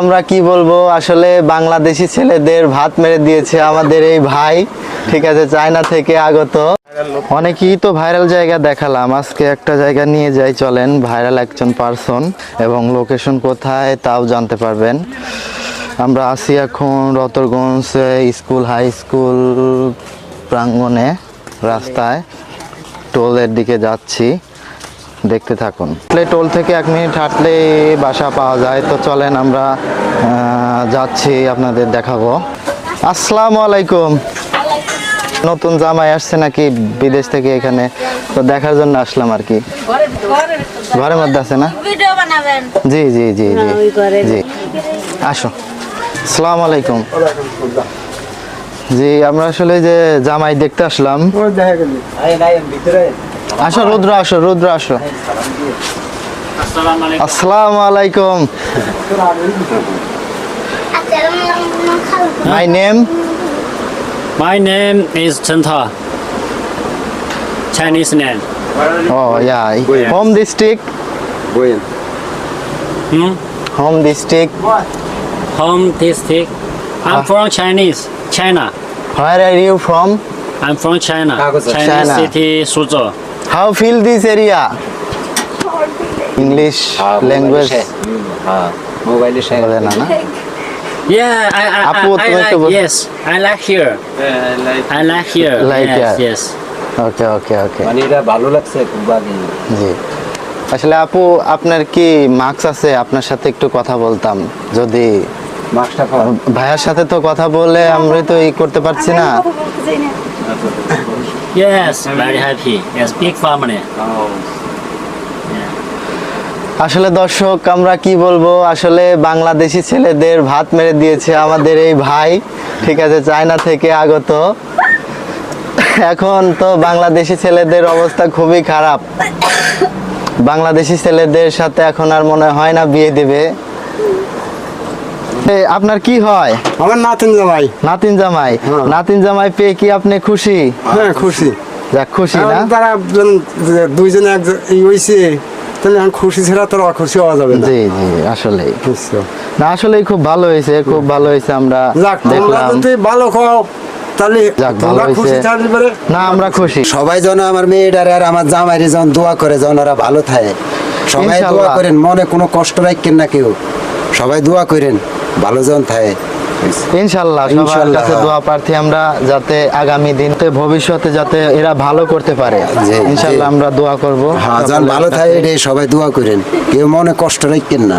আমরা কি বলব? আসলে বাংলাদেশি ছেলেদের ভাত মেরে দিয়েছে আমাদের এই ভাই। ঠিক আছে, চায়না থেকে আগত। অনেকেই তো ভাইরাল জায়গা দেখালাম। আজকে একটা জায়গা নিয়ে যাই, চলেন। ভাইরাল একজন পার্সন এবং লোকেশন কোথায় তাও জানতে পারবেন। আমরা আছি এখন রতরগঞ্জ স্কুল, হাই স্কুল, প্রাঙ্গণে, রাস্তায়। টোলের দিকে যাচ্ছি। দেখতে থাকুন। প্লে টোল থেকে এক মিনিট হাঁটলে বাসা পাওয়া যায়। তো চলেন আমরা যাচ্ছি আপনাদের দেখাবো। আসসালামু আলাইকুম। নতুন জামাই আসছে নাকি বিদেশ থেকে এখানে? তো দেখার জন্য আসলাম আর কি। ঘরের মধ্যে আছে না? জি জি জি জি। জি। আসো। আসসালামু আলাইকুম। জি আমরা আসলে যে জামাই দেখতে আসলাম। আসো রুদ্র আসো রুদ্র আসো আসসালামু আলাইকুম my name My name is Chen Ta. Chinese name. Oh yeah home district Hmm? Home district Home district. I'm Ah. from Chinese, China. Where are you from I'm from China. Chinese China. city, Suzhou. how feel this area English language মোবাইলে বলে না না Yeah, I, I, Apu, I, I একটু like, yes, I like here. I like. Here. Like yes, here. yes. ওকে ওকে ওকে মানে এটা ভালো লাগছে খুব আগে জি। আসলে আপু আপনার কি মার্কস আছে? আপনার সাথে একটু কথা বলতাম। যদি মাস্কটা পাওয়া ভাইয়ার সাথে তো কথা বলে আমরা তো এই করতে পারছি না। Yes, very happy. Yes, big family. আসলে দর্শক আমরা কি বলব? আসলে বাংলাদেশি ছেলেদের ভাত মেরে দিয়েছে আমাদের এই ভাই। ঠিক আছে চায়না থেকে আগত। এখন তো বাংলাদেশি ছেলেদের অবস্থা খুবই খারাপ। বাংলাদেশি ছেলেদের সাথে এখন আর মনে হয় না বিয়ে দেবে। এ, আপনার কি হয়? আমার নাতিন জামাই। নাতিন জামাই। হ্যাঁ। নাতিন জামাই পেয়ে কি আপনি খুশি? হ্যাঁ খুশি। যাক খুশি না? তারা জন- যে এক ই হয়েছে তাহলে খুশি ছাড়া তোর অখুশি হওয়া যাবে জি জি আসলেই। না আসলেই খুব ভালো হয়েছে খুব ভালো হয়েছে আমরা দেখলাম। ভালো খাও তাহলে। খুশি না আমরা খুশি। সবাই যেন আমার মেয়েটার আর আমার জামাইরে যেন দোয়া করে যেন ওরা ভালো থাকে। সবাই দোয়া করেন মনে কোনো কষ্ট রাখেন না কেউ। সবাই দোয়া করেন। ভালো যেমন থাকে। ইনশাল্লাহ সবার কাছে। দোয়া প্রার্থী আমরা যাতে আগামী দিনতে ভবিষ্যতে যাতে এরা ভালো করতে পারে। ইনশাল্লাহ আমরা দোয়া করব। হ্যাঁ ভালো থাকে সবাই দোয়া করেন। কেউ মনে কষ্ট রাখেন না।